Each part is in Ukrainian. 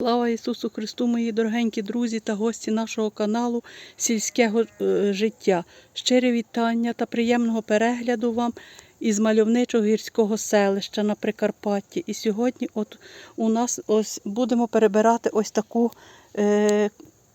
Слава Ісусу Христу, мої дорогенькі друзі та гості нашого каналу Сільського е, життя. Щире вітання та приємного перегляду вам із мальовничого гірського селища на Прикарпатті. І сьогодні от у нас ось будемо перебирати ось таку е,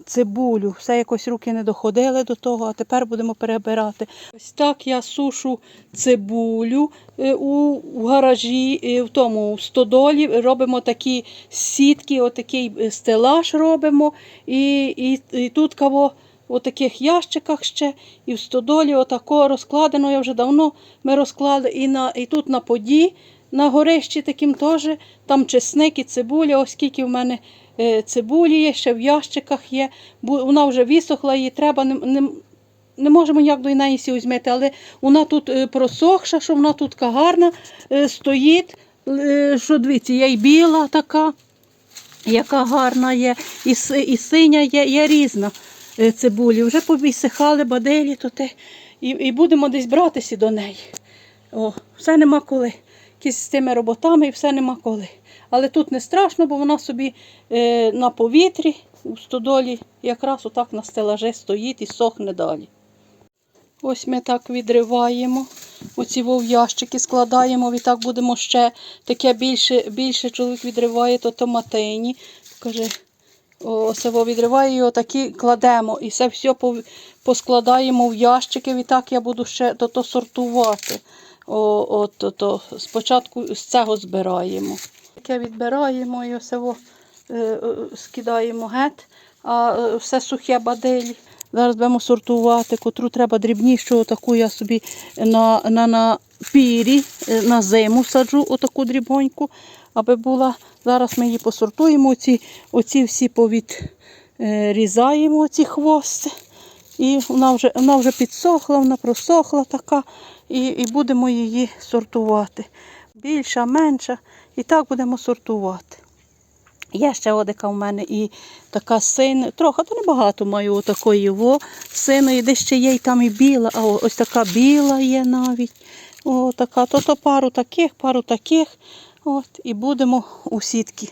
цибулю. Все якось руки не доходили до того, а тепер будемо перебирати. Ось так я сушу цибулю е, у, гаражі, е, в тому в стодолі. Робимо такі сітки, отакий е, стелаж робимо. І, і, і тут кого у таких ящиках ще, і в стодолі отако розкладено. Я вже давно ми розклали і, на, і тут на поді. На горищі таким теж, там чесник і цибуля, оскільки в мене е, цибулі є, ще в ящиках є. Вона вже висохла, її треба, не, не, можемо ніяк до неї сі візьмити, але вона тут е, просохша, що вона тут гарна е, стоїть. Що дивіться, є й біла така, яка гарна є, і, і синя є, є різна цибулі. Вже повісихали баделі, то те, і, і будемо десь братися до неї. О, все нема коли. Якісь з тими роботами і все нема коли. Але тут не страшно, бо вона собі е, на повітрі у стодолі якраз отак на стелажі стоїть і сохне далі. Ось ми так відриваємо. Оці вов ящики складаємо, і так будемо ще таке більше, більше чоловік відриває, то томатині. Каже, о, відриває його, такі кладемо. І це все поскладаємо в ящики, і так я буду ще то сортувати. О, от, то, то. Спочатку з цього збираємо. Таке відбираємо і осело е, е, скидаємо геть, а е, все сухе баделі. Зараз будемо сортувати, котру треба дрібнішу, таку я собі на, на, на пірі на зиму саджу, отаку дрібоньку, аби була. Зараз ми її посортуємо, оці, оці всі повідрізаємо, оці хвости. І вона вже, вона вже підсохла, вона просохла така, і, і будемо її сортувати. Більша, менша, і так будемо сортувати. Є ще одика в мене і така син, трохи, то небагато маю отакої во синої, де ще є і там і біла, а ось така біла є навіть. О, така, то, то пару таких, пару таких. От, і будемо у сітки.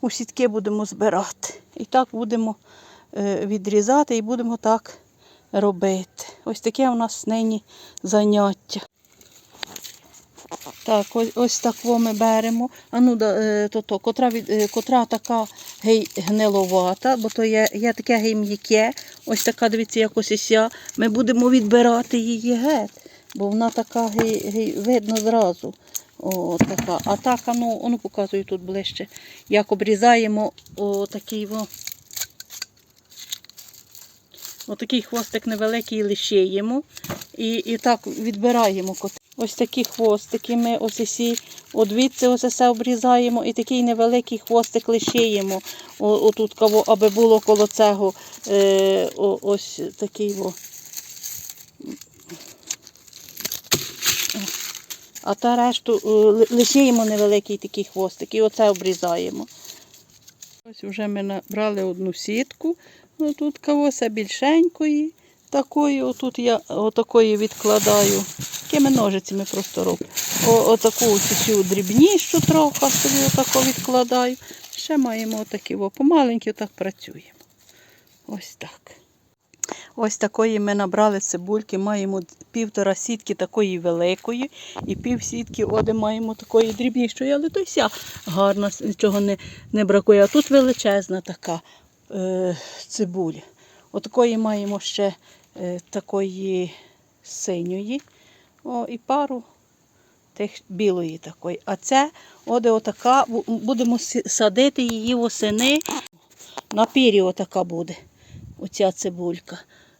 У сітки будемо збирати. І так будемо е, відрізати і будемо так робити. Ось таке у нас нині заняття. Так, ось, ось так во ми беремо. А ну, е, то, то, котра, від, е, котра така гей гниловата, бо то є, є таке гей м'яке, ось така, дивіться, якось ось я. Ми будемо відбирати її геть, бо вона така гей, гей, видно зразу. О, така. А так, ну, ну показую тут ближче. Як обрізаємо о, такий во. Отакий хвостик невеликий лишаємо і, і так відбираємо. кот- Ось такі хвостики ми ось усі, одвідси ось все обрізаємо і такий невеликий хвостик лишаємо. О, отут, аби було коло цього е, о, ось такий. Во. А та решту е, лишаємо невеликий такий хвостик і оце обрізаємо. Ось вже ми набрали одну сітку. Ну, тут кавося більшенької, такої, отут я отакої відкладаю. Такими ножицями просто роблю. Отаку цю дрібнішу трохи собі отако відкладаю. Ще маємо отакі, о, помаленькі отак працюємо. Ось так. Ось такої ми набрали цибульки, маємо півтора сітки такої великої і пів сітки оде маємо такої дрібнішої, але то й ся гарна, нічого не, не бракує. А тут величезна така е. Отакої маємо ще е, такої синьої о, і пару тих білої такої. А це оде отака, будемо садити її восени. На пірі отака буде оця цибулька.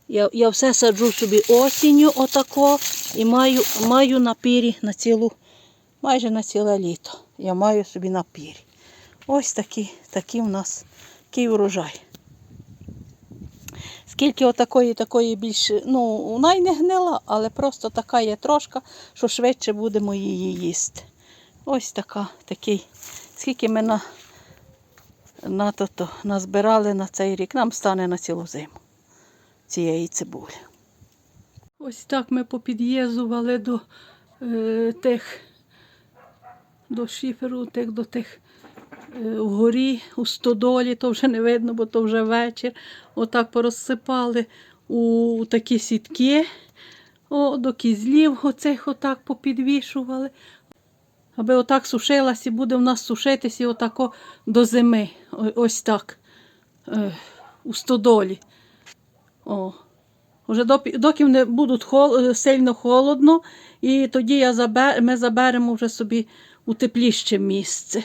Я, я все саджу собі осінню отако і маю, маю на пірі на цілу, майже на ціле літо. Я маю собі на пірі. Ось такі, такі у нас такий урожай. Скільки отакої, такої більше, ну, вона й не гнила, але просто така є трошка, що швидше будемо її їсти. Ось така, такий. Скільки ми на, на то, то назбирали на цей рік, нам стане на цілу зиму цієї цибулі. Ось так ми попід'єзували до е, тих, до шиферу, тих, до тих вгорі у стодолі, то вже не видно, бо то вже вечір. Отак порозсипали у такі сітки. О, до кізлів оцих отак попідвішували. Аби отак сушилась і буде в нас сушитися отако до зими. Ось так. Е, у стодолі. О. Уже доки не будуть хол, е, сильно холодно, і тоді я забе, ми заберемо вже собі у тепліще місце.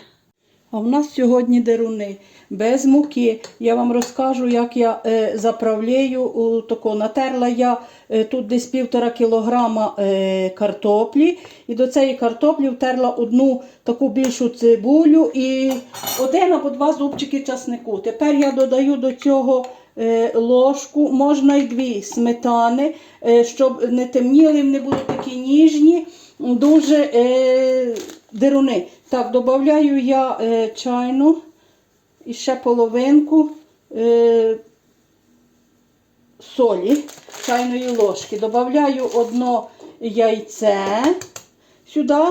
А в нас сьогодні деруни без муки. Я вам розкажу, як я е, заправляю. У, тако, натерла я е, тут десь півтора кілограма е, картоплі. І до цієї картоплі втерла одну таку більшу цибулю і один або два зубчики часнику. Тепер я додаю до цього е, ложку, можна й дві сметани, е, щоб не темніли, вони будуть такі ніжні, дуже е, деруни. Так, додаю я е, чайну і ще половинку е, солі чайної ложки. Додаю одно яйце сюди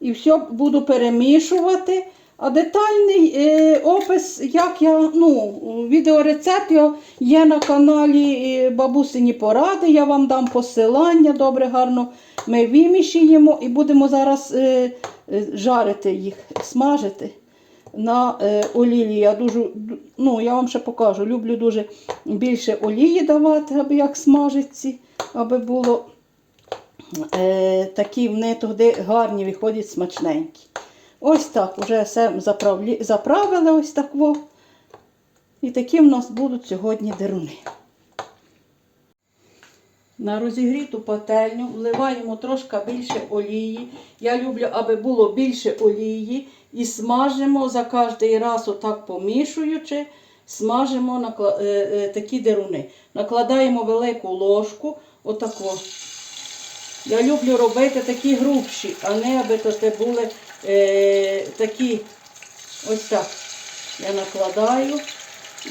і все буду перемішувати. А детальний е, опис, як я, ну, відеорецепт є на каналі е, Бабусині Поради. Я вам дам посилання, добре, гарно ми вимішуємо і будемо зараз е, жарити їх, смажити на е, олії. Я дуже, ну, я вам ще покажу, люблю дуже більше олії давати, аби як смажиться, аби було е, такі вони туди гарні виходять смачненькі. Ось так, вже все заправлі, заправили ось так. І такі в нас будуть сьогодні деруни. На розігріту пательню вливаємо трошки більше олії. Я люблю, аби було більше олії. І смажимо за кожний раз, отак помішуючи, смажимо накла- е, е, такі деруни. Накладаємо велику ложку, отако. Я люблю робити такі грубші, а не аби то це були е, такі, ось так. Я накладаю.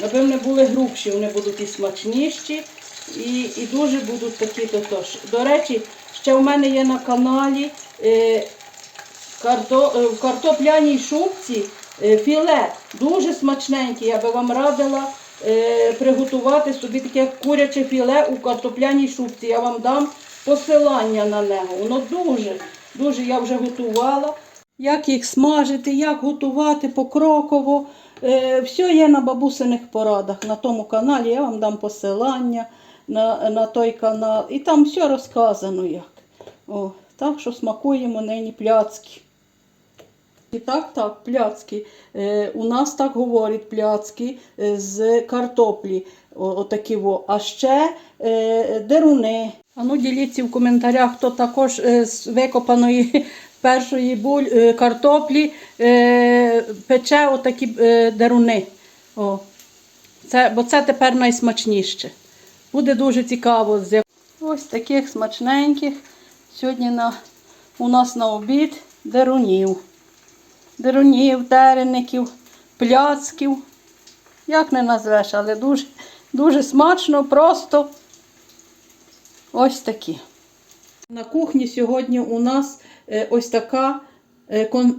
Аби вони були грубші, вони будуть і смачніші, і, і дуже будуть такі тотож. До речі, ще в мене є на каналі е, карто, е, в картопляній шубці е, філе. Дуже смачненьке. Я би вам радила е, приготувати собі таке куряче філе у картопляній шубці. Я вам дам посилання на нього. Воно дуже, дуже я вже готувала. Як їх смажити, як готувати покроково. Е, все є на бабусиних порадах. На тому каналі я вам дам посилання на, на той канал. І там все розказано як. О, так що смакуємо нині пляцки. І так, так, пляцки. Е, у нас так говорять пляцки е, з картоплі. Отакі во. А ще е, деруни. А ну діліться в коментарях, хто також е, з викопаної першої буль, е, картоплі е, пече отакі деруни. О. Це, бо це тепер найсмачніше. Буде дуже цікаво. Ось таких смачненьких. Сьогодні на, у нас на обід дерунів. Дерунів, тереників, пляцків. Як не назвеш, але дуже, дуже смачно, просто ось такі. На кухні сьогодні у нас е, ось така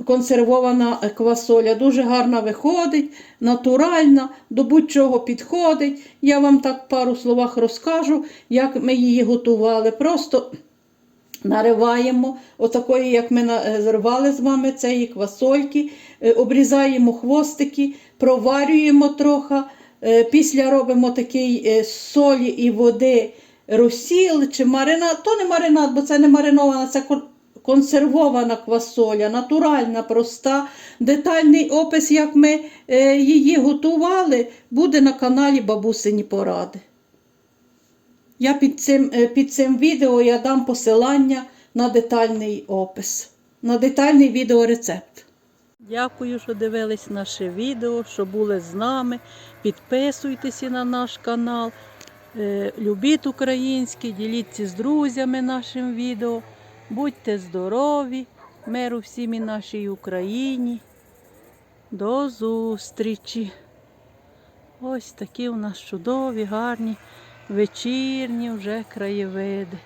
консервована е, квасоля. Дуже гарна виходить, натуральна, до будь-чого підходить. Я вам так пару словах розкажу, як ми її готували. Просто нариваємо, отакої, як ми на- е, з вами цієї квасольки, е, обрізаємо хвостики, проварюємо трохи. Е, Після робимо такий е, солі і води розсіл чи маринад. То не маринад, бо це не маринована, це консервована квасоля, натуральна, проста. Детальний опис, як ми е, її готували, буде на каналі Бабусині Поради. Я під цим, е, під цим відео я дам посилання на детальний опис, на детальний відеорецепт. Дякую, що дивились наше відео, що були з нами. Підписуйтеся на наш канал. Е, Любіть українське, діліться з друзями нашим відео. Будьте здорові, миру всім і нашій Україні. До зустрічі! Ось такі у нас чудові, гарні вечірні вже краєвиди.